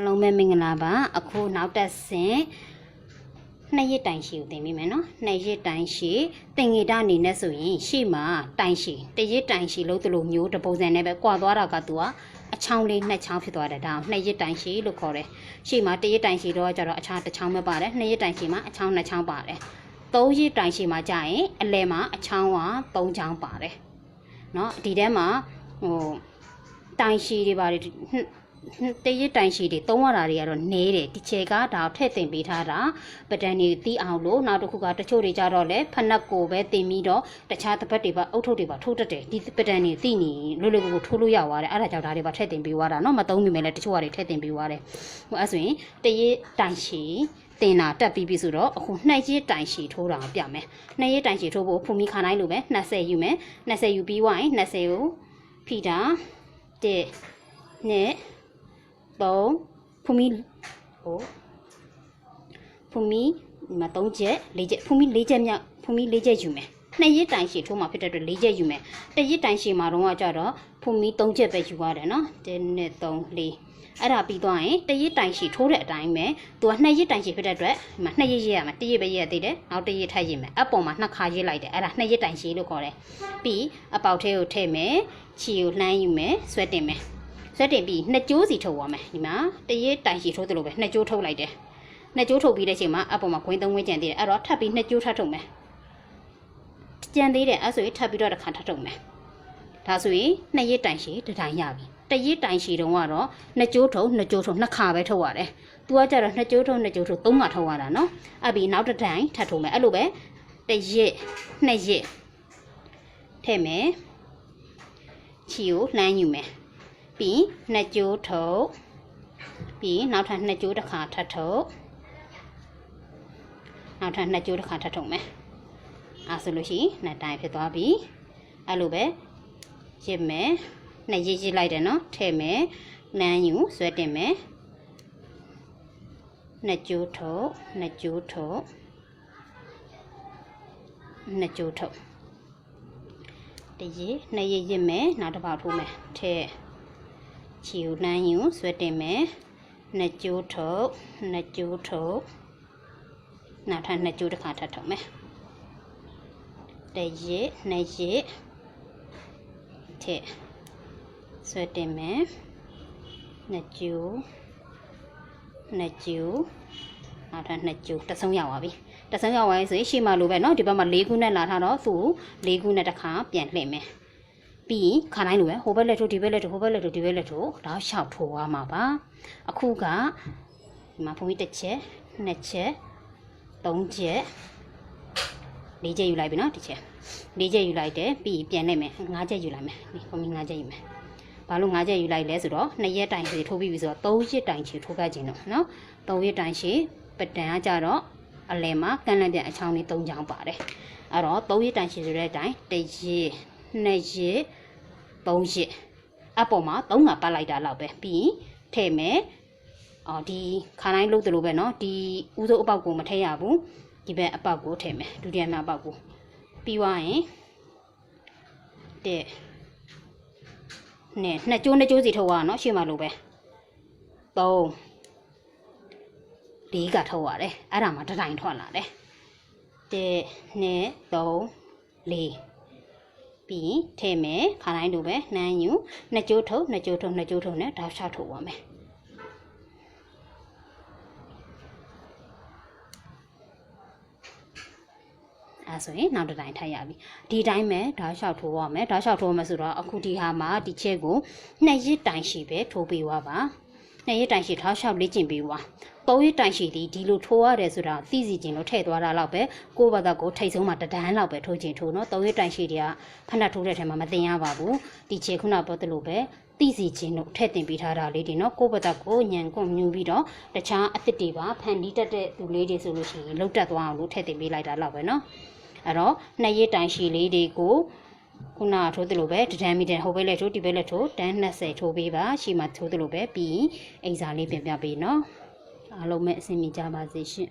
အားလုံးပဲမင်္ဂလာပါအခုနောက်တက်ဆင်နှစ်ရက်တိုင်ရှိကိုသင်မိမယ်နော်နှစ်ရက်တိုင်ရှိတင်ငေတာအနေနဲ့ဆိုရင်ရှေ့မှာတိုင်ရှိတစ်ရက်တိုင်ရှိလို့တလို့မျိုးတပုံစံနဲ့ပဲကွာသွားတာကသူကအချောင်းလေးနှစ်ချောင်းဖြစ်သွားတယ်ဒါအောင်နှစ်ရက်တိုင်ရှိလို့ခေါ်တယ်ရှေ့မှာတစ်ရက်တိုင်ရှိတော့ကျတော့အချားတစ်ချောင်းပဲပါတယ်နှစ်ရက်တိုင်ရှိမှာအချောင်းနှစ်ချောင်းပါတယ်သုံးရက်တိုင်ရှိမှာကြာရင်အလယ်မှာအချောင်းကသုံးချောင်းပါတယ်နော်ဒီထဲမှာဟိုတိုင်ရှိတွေပါတယ် တရစ်တိုင်ရှိတွေသုံးရတာတွေကတော့နဲတယ်ဒီချေကဒါထည့်တင်ပေးထားတာပဒံတွေတီးအောင်လို့နောက်တစ်ခုကတချို့တွေကြတော့လေဖနက်ကိုပဲတင်ပြီးတော့တခြားတစ်ပတ်တွေပါအုတ်ထုတ်တွေပါထိုးတတ်တယ်ဒီပဒံတွေတီးနေလွယ်လွယ်ကူကူထိုးလို့ရသွားတယ်အဲ့ဒါကြောင့်ဒါတွေပါထည့်တင်ပေးသွားတာเนาะမသုံးမိမယ်လေတချို့ကတွေထည့်တင်ပေးသွားတယ်ဟိုအဲ့ဆိုရင်တရစ်တိုင်ရှိတင်တာတက်ပြီးပြီဆိုတော့အခုနှစ်ရက်တိုင်ရှိထိုးတာကိုပြမယ်နှစ်ရက်တိုင်ရှိထိုးဖို့ဖူမီခါတိုင်းလိုပဲ20ယူမယ်20ယူပြီးွားရင်20ကိုဖိတာ1နဲ့ 3ဖူမီဟိုဖူမီဒီမှာ3ချက်4ချက်ဖူမီ4ချက်မြောက်ဖူမီ4ချက်ယူမယ်နှစ်ရက်တိုင်ရှည်ထိုးမှာဖြစ်တဲ့အတွက်4ချက်ယူမယ်တစ်ရက်တိုင်ရှည်မှာတော့ကြတော့ဖူမီ3ချက်ပဲယူရတယ်နော်1နဲ့3 4အဲ့ဒါပြီးသွားရင်တစ်ရက်တိုင်ရှည်ထိုးတဲ့အတိုင်းပဲသူကနှစ်ရက်တိုင်ရှည်ဖြစ်တဲ့အတွက်ဒီမှာနှစ်ရက်ရက်ရမှာတစ်ရက်ပဲရက်သေးတယ်နောက်တစ်ရက်ထပ်ရက်မယ်အပေါ်မှာနှစ်ခါရက်လိုက်တယ်အဲ့ဒါနှစ်ရက်တိုင်ရှည်လို့ခေါ်တယ်ပြီးအပေါက်ထဲကိုထည့်မယ်ချီကိုလှမ်းယူမယ်ဆွဲတင်မယ် ဆွဲတင်ပြီးနှစ်ကြိုးစီထုတ်သွားမယ်ဒီမှာတရေတိုင်ရှိထိုးသလိုပဲနှစ်ကြိုးထုတ်လိုက်တယ်နှစ်ကြိုးထုတ်ပြီးတဲ့အချိန်မှာအပေါ်မှာခွင်းသုံးခွင်းကျန်သေးတယ်အဲ့တော့ထပ်ပြီးနှစ်ကြိုးထပ်ထုတ်မယ်ကျန်သေးတယ်အဲ့ဆိုရင်ထပ်ပြီးတော့တစ်ခါထပ်ထုတ်မယ်ဒါဆိုရင်နှစ်ရက်တိုင်ရှိတစ်တိုင်ရပြီတရက်တိုင်ရှိတုန်းကတော့နှစ်ကြိုးထုတ်နှစ်ကြိုးထုတ်နှစ်ခါပဲထုတ်ရတယ်သူကကြတော့နှစ်ကြိုးထုတ်နှစ်ကြိုးထုတ်သုံးခါထုတ်ရတာနော်အဲ့ပြီးနောက်တစ်တိုင်ထပ်ထုတ်မယ်အဲ့လိုပဲတရက်နှစ်ရက်ထည့်မယ်ချီကိုလှမ်းယူမယ် ပြီးနှစ်ကြိုးထုတ်ပြီးနောက်ထပ်နှစ်ကြိုးတစ်ခါထပ်ထုတ်နောက်ထပ်နှစ်ကြိုးတစ်ခါထပ်ထုတ်မယ်အဲဆိုလို့ရှိရင်နှစ်တိုင်ဖြစ်သွားပြီအဲ့လိုပဲရစ်မယ်နှစ်ရစ်ရစ်လိုက်တယ်နော်ထည့်မယ်နန်းယူဆွဲတင်မယ်နှစ်ကြိုးထုတ်နှစ်ကြိုးထုတ်နှစ်ကြိုးထုတ်တရစ်နှစ်ရစ်ရစ်မယ်နောက်တစ်ပေါက်ထိုးမယ်ထည့် ချီကိုလှမ်းယူဆွဲတင်မယ်နှစ်ကြိုးထုတ်နှစ်ကြိုးထုတ်နောက်ထပ်နှစ်ကြိုးတစ်ခါထပ်ထုတ်မယ်တရစ်နှစ်ရစ်ထည့်ဆွဲတင်မယ်နှစ်ကြိုးနှစ်ကြိုးနောက်ထပ်နှစ်ကြိုးတစ်ဆုံးရောက်ပါပြီတစ်ဆုံးရောက်သွားပြီဆိုရင်ရှေ့မှာလိုပဲเนาะဒီဘက်မှာ၄ခုနဲ့လာထားတော့သူ့၄ခုနဲ့တစ်ခါပြန်လှည့်မယ် ပြီးရင်ခါတိုင်းလိုပဲဟိုဘက်လက်ထိုးဒီဘက်လက်ထိုးဟိုဘက်လက်ထိုးဒီဘက်လက်ထိုးဒါရှောက်ထိုးသွားမှာပါအခုကဒီမှာဘုံကြီးတစ်ချက်နှစ်ချက်သုံးချက်လေးချက်ယူလိုက်ပြီနော်တစ်ချက်လေးချက်ယူလိုက်တယ်ပြီးရင်ပြန်လိုက်မယ်ငါးချက်ယူလိုက်မယ်ဒီဘုံကြီးငါးချက်ယူမယ်ဘာလို့ငါးချက်ယူလိုက်လဲဆိုတော့နှစ်ရက်တိုင်ချီထိုးပြီးပြီဆိုတော့သုံးရက်တိုင်ချီထိုးခဲ့ခြင်းတော့နော်သုံးရက်တိုင်ချီပတန်ကကြတော့အလယ်မှာကန့်လန့်ပြန်အချောင်းလေး၃ချောင်းပါတယ်အဲ့တော့သုံးရက်တိုင်ချီဆိုတဲ့အတိုင်းတစ်ရက်နှစ်ရက် 3ရစ်အပေါ်မှာ3ငါပတ်လိုက်တာလောက်ပဲပြီးရင်ထည့်မယ်အော်ဒီခါတိုင်းလုပ်သလိုပဲเนาะဒီဥစိုးအပေါက်ကိုမထည့်ရဘူးဒီဘက်အပေါက်ကိုထည့်မယ်ဒုတိယမြောက်အပေါက်ကိုပြီးသွားရင်တဲ့နဲ့နှစ်ကျိုးနှစ်ကျိုးစီထုတ်ရအောင်เนาะရှေ့မှာလိုပဲ3ဒီကထုတ်ရတယ်အဲ့ဒါမှတစ်တိုင်းထွက်လာတယ်တဲ့နဲ့3 4 ပြီးရင်ထည့်မယ်ခါတိုင်းလိုပဲနှမ်းယူနှစ်ကြိုးထုတ်နှစ်ကြိုးထုတ်နှစ်ကြိုးထုတ်နဲ့ဓာတ်ရှောက်ထုတ်ပါမယ်အဲဆိုရင်နောက်တစ်တိုင်းထိုက်ရပြီဒီတိုင်းပဲဓာတ်လျှောက်ထိုးရမယ်ဓာတ်လျှောက်ထိုးမယ်ဆိုတော့အခုဒီဟာမှာဒီချက်ကိုနှစ်ရစ်တိုင်ရှိပဲထိုးပေးသွားပါ နှစ်ရစ်တိုင်ရှိဓာတ်လျှောက်လေ့ကျင့်ပေးသွားသုံးရစ်တိုင်ရှိဒီဒီလိုထိုးရတယ်ဆိုတာသိစီခြင်းလို့ထည့်သွားတာတော့ပဲကိုယ့်ဘာသာကိုယ်ထိတ်ဆုံးမှာတဒန်းလောက်ပဲထိုးခြင်းထိုးနော်သုံးရစ်တိုင်ရှိတွေကဖဏထိုးတဲ့ထဲမှာမတင်ရပါဘူးဒီချက်ခုနပြောသလိုပဲသိစီခြင်းတို့ထည့်တင်ပေးထားတာလေးတွေနော်ကိုယ့်ဘာသာကိုညံကွန်မြူပြီးတော့တခြားအစ်စ်တွေပါဖန်တီးတတ်တဲ့သူလေးတွေဆိုလို့ရှိရင်လုတ်တက်သွားအောင်လို့ထည့်တင်ပေးလိုက်တာတော့ပဲနော်အဲ့တော့နှစ်ရက်တိုင်ရှည်လေးတွေကို ခုနကထိုးသလိုပဲတဒန်းမီတန်ဟိုဘက်လက်ထိုးဒီဘက်လက်ထိုးတန်း20ထိုးပေးပါရှီမှာထိုးသလိုပဲပြီးရင်အိမ်စာလေးပြင်ပြပေးနော်အားလုံးပဲအဆင်ပြေကြပါစေရှင်